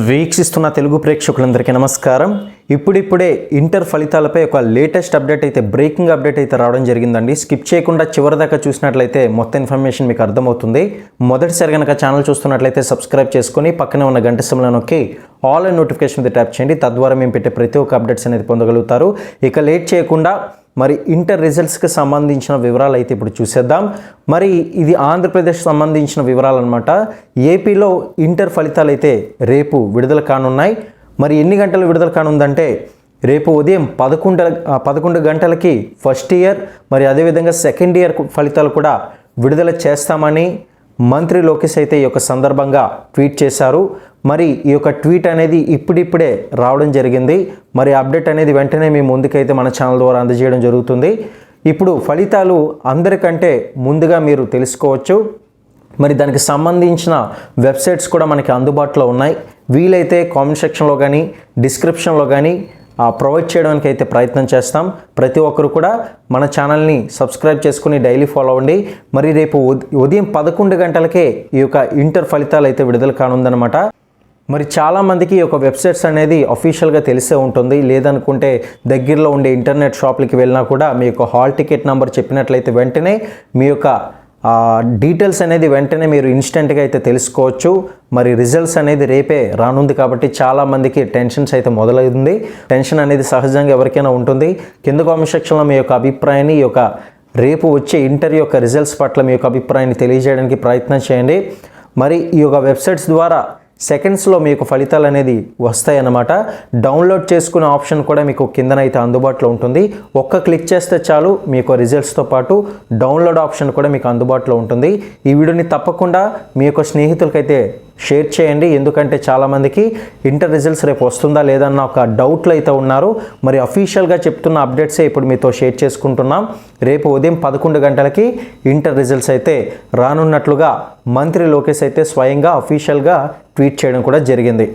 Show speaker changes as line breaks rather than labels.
వీక్షిస్తున్న తెలుగు ప్రేక్షకులందరికీ నమస్కారం. ఇప్పుడిప్పుడే ఇంటర్ ఫలితాలపై ఒక లేటెస్ట్ అప్డేట్ అయితే బ్రేకింగ్ అప్డేట్ అయితే రావడం జరిగిందండి. స్కిప్ చేయకుండా చివరి దాకా చూసినట్లయితే మొత్తం ఇన్ఫర్మేషన్ మీకు అర్థమవుతుంది. మొదటిసారి కనుక ఛానల్ చూస్తున్నట్లయితే సబ్స్క్రైబ్ చేసుకొని పక్కనే ఉన్న గంట సమయంలో నొక్కి ఆల్ నోటిఫికేషన్ మీద ట్యాప్ చేయండి. తద్వారా మేము పెట్టే ప్రతి ఒక్క అప్డేట్స్ అనేది పొందగలుగుతారు. ఇక లేట్ చేయకుండా మరి ఇంటర్ రిజల్ట్స్కి సంబంధించిన వివరాలు అయితే ఇప్పుడు చూసేద్దాం. మరి ఇది ఆంధ్రప్రదేశ్ సంబంధించిన వివరాలు అనమాట ఏపీలో ఇంటర్ ఫలితాలు అయితే రేపు విడుదల కానున్నాయి. మరి ఎన్ని గంటలు విడుదల కానుందంటే రేపు ఉదయం పదకొండు పదకొండు గంటలకి ఫస్ట్ ఇయర్ మరి అదేవిధంగా సెకండ్ ఇయర్ ఫలితాలు కూడా విడుదల చేస్తామని మంత్రి లోకేష్ అయితే ఈ యొక్క సందర్భంగా ట్వీట్ చేశారు. మరి ఈ యొక్క ట్వీట్ అనేది ఇప్పుడిప్పుడే రావడం జరిగింది. మరి అప్డేట్ అనేది వెంటనే మీ ముందుకైతే మన ఛానల్ ద్వారా అందజేయడం జరుగుతుంది. ఇప్పుడు ఫలితాలు అందరికంటే ముందుగా మీరు తెలుసుకోవచ్చు. మరి దానికి సంబంధించిన వెబ్సైట్స్ కూడా మనకి అందుబాటులో ఉన్నాయి. వీలైతే కామెంట్ సెక్షన్లో కానీ డిస్క్రిప్షన్లో కానీ ప్రొవైడ్ చేయడానికి అయితే ప్రయత్నం చేస్తాం. ప్రతి ఒక్కరు కూడా మన ఛానల్ని సబ్స్క్రైబ్ చేసుకుని డైలీ ఫాలో అవ్వండి. మరి రేపు ఉదయం పదకొండు గంటలకే ఈ యొక్క ఇంటర్ ఫలితాలు అయితే విడుదల కానుందనమాట మరి చాలామందికి ఈ యొక్క వెబ్సైట్స్ అనేది అఫీషియల్గా తెలిసే ఉంటుంది. లేదనుకుంటే దగ్గరలో ఉండే ఇంటర్నెట్ షాప్లకి వెళ్ళినా కూడా మీ యొక్క హాల్ టికెట్ నెంబర్ చెప్పినట్లయితే వెంటనే మీ యొక్క డీటెయిల్స్ అనేది వెంటనే మీరు ఇన్స్టెంట్గా అయితే తెలుసుకోవచ్చు. మరి రిజల్ట్స్ అనేది రేపే రానుంది కాబట్టి చాలామందికి టెన్షన్స్ అయితే మొదలైంది. టెన్షన్ అనేది సహజంగా ఎవరికైనా ఉంటుంది. కింద కామెంట్ సెక్షన్లో మీ యొక్క అభిప్రాయాన్ని ఈ యొక్క రేపు వచ్చే ఇంటర్ యొక్క రిజల్ట్స్ పట్ల మీ యొక్క అభిప్రాయాన్ని తెలియజేయడానికి ప్రయత్నం చేయండి. మరి ఈ యొక్క వెబ్సైట్స్ ద్వారా సెకండ్స్లో మీకు ఫలితాలు అనేది వస్తాయన్నమాట. డౌన్లోడ్ చేసుకునే ఆప్షన్ కూడా మీకు కిందనైతే అందుబాటులో ఉంటుంది. ఒక్క క్లిక్ చేస్తే చాలు మీకు రిజల్ట్స్తో పాటు డౌన్లోడ్ ఆప్షన్ కూడా మీకు అందుబాటులో ఉంటుంది. ఈ వీడియోని తప్పకుండా మీ యొక్క స్నేహితులకైతే షేర్ చేయండి. ఎందుకంటే చాలామందికి ఇంటర్ రిజల్ట్స్ రేపు వస్తుందా లేదన్న ఒక డౌట్లు అయితే ఉన్నారు. మరి అఫీషియల్గా చెప్తున్న అప్డేట్సే ఇప్పుడు మీతో షేర్ చేసుకుంటున్నాం. రేపు ఉదయం పదకొండు గంటలకి ఇంటర్ రిజల్ట్స్ అయితే రానున్నట్లుగా మంత్రి లోకేష్ అయితే స్వయంగా అఫీషియల్గా ట్వీట్ చేయడం కూడా జరిగింది.